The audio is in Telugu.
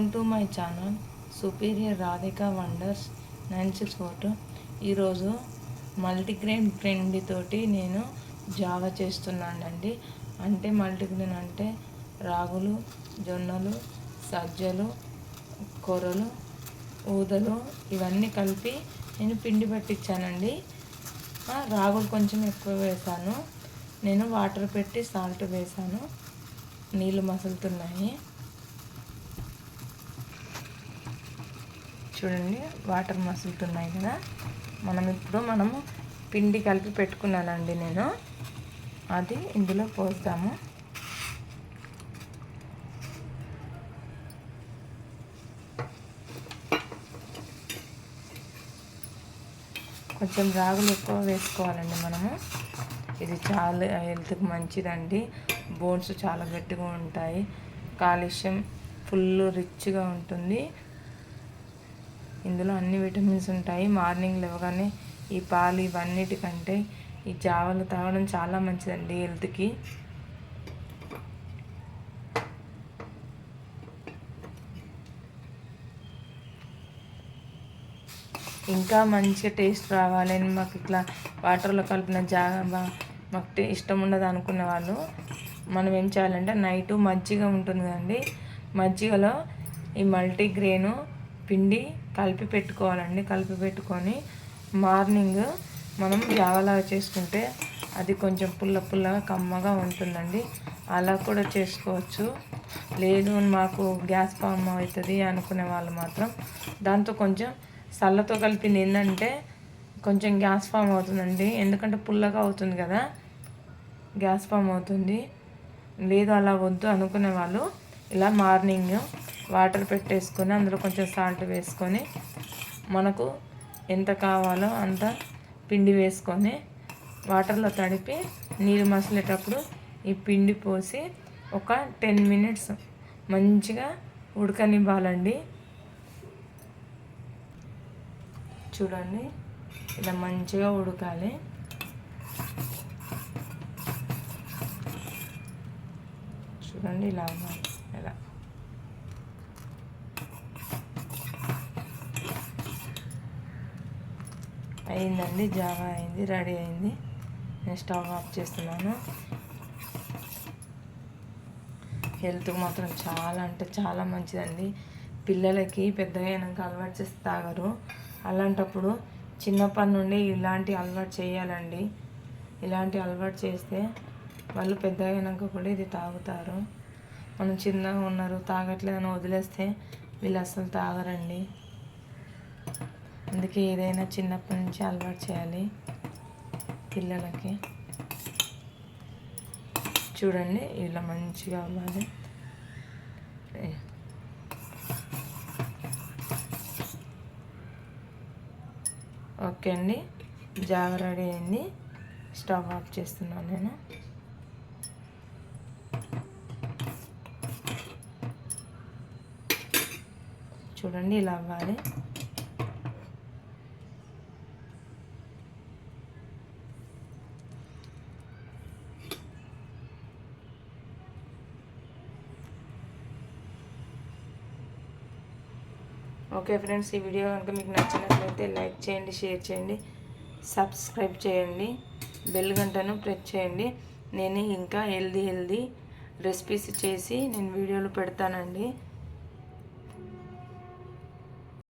Welcome to my channel superior Radhika wonders nine six four two ఈరోజు మల్టీగ్రెయిన్ పిండి తోటి నేను జావా చేస్తున్నానండి. అంటే మల్టీగ్రెయిన్ అంటే రాగులు జొన్నలు సజ్జలు కొర్రలు ఊదలు ఇవన్నీ కలిపి నేను పిండి పట్టించానండి రాగులు కొంచెం ఎక్కువ వేసాను. నేను వాటర్ పెట్టి సాల్ట్ వేసాను. నీళ్ళు మసులుతున్నాయి. చూడండి వాటర్ మసులుతున్నాయి కదా. మనం ఇప్పుడు మనము పిండి కలిపి పెట్టుకున్నానండి నేను. అది ఇందులో పోస్తాము. కొంచెం రాగులు ఎక్కువ వేసుకోవాలండి మనము. ఇది చాలా హెల్త్కి మంచిదండి. బోన్స్ చాలా గట్టిగా ఉంటాయి. కాలుష్యం ఫుల్ రిచ్గా ఉంటుంది. ఇందులో అన్ని విటమిన్స్ ఉంటాయి. మార్నింగ్ లేవగానే ఈ పాలు ఇవన్నిటికంటే ఈ జావలు తాగడం చాలా మంచిదండి హెల్త్కి. ఇంకా మంచిగా టేస్ట్ రావాలని మాకు ఇట్లా వాటర్లో కలిపిన జాగా మాకు టే- ఇష్టం ఉండదు అనుకున్న వాళ్ళు. మనం ఏం చేయాలంటే నైట్ మజ్జిగ ఉంటుంది కదండి. మజ్జిగలో ఈ మల్టీగ్రెయిన్ పిండి కలిపి పెట్టుకోవాలండి. కలిపి పెట్టుకొని మార్నింగ్ మనం జావలాగా చేసుకుంటే అది కొంచెం పుల్ల పుల్లగా కమ్మగా ఉంటుందండి. అలా కూడా చేసుకోవచ్చు. లేదు మాకు గ్యాస్ ఫామ్ అవుతుంది అనుకునే వాళ్ళు మాత్రం. దాంతో కొంచెం చల్లతో కలిపి ఏంటంటే కొంచెం గ్యాస్ ఫామ్ అవుతుందండి. ఎందుకంటే పుల్లగా అవుతుంది కదా. గ్యాస్ ఫామ్ అవుతుంది. లేదు అలా వద్దు అనుకునే వాళ్ళు ఇలా మార్నింగ్ వాటర్ పెట్టేసుకొని అందులో కొంచెం సాల్ట్ వేసుకొని మనకు ఎంత కావాలో అంత పిండి వేసుకొని వాటర్లో తడిపి నీళ్ళు మసిలేటప్పుడు ఈ పిండి పోసి ఒక టెన్ మినిట్స్ మంచిగా ఉడకనివ్వాలండి. చూడండి ఇలా మంచిగా ఉడకాలి. చూడండి ఇలా ఇలా. అయిందండి జావా అయింది రెడీ అయింది. నేను స్టవ్ ఆఫ్ చేస్తున్నాను. హెల్త్కి మాత్రం చాలా అంటే చాలా మంచిదండి. పిల్లలకి పెద్దగా అయినాక అలవాటు చేస్తే తాగరు. అలాంటప్పుడు చిన్నప్పటి నుండి ఇలాంటి అలవాటు చేయాలండి. ఇలాంటి అలవాటు చేస్తే వాళ్ళు పెద్దగా అయినాక కూడా ఇది తాగుతారు. మనం చిన్నగా ఉన్నారు తాగట్లేదని వదిలేస్తే వీళ్ళు అసలు తాగరండి. అందుకే ఏదైనా చిన్నప్పటి నుంచి అలవాటు చేయాలి పిల్లలకి. చూడండి ఇలా మంచిగా అవ్వాలి. ఓకే అండి. జావ రెడీ అయింది. స్టవ్ ఆఫ్ చేస్తున్నాను నేను. చూడండి ఇలా అవ్వాలి. ఓకే ఫ్రెండ్స్ ఈ వీడియో కనుక మీకు నచ్చినట్లయితే లైక్ చేయండి షేర్ చేయండి సబ్స్క్రైబ్ చేయండి బెల్ గంటను ప్రెస్ చేయండి. నేను ఇంకా హెల్దీ హెల్దీ రెసిపీస్ చేసి నేను వీడియోలు పెడతానండి.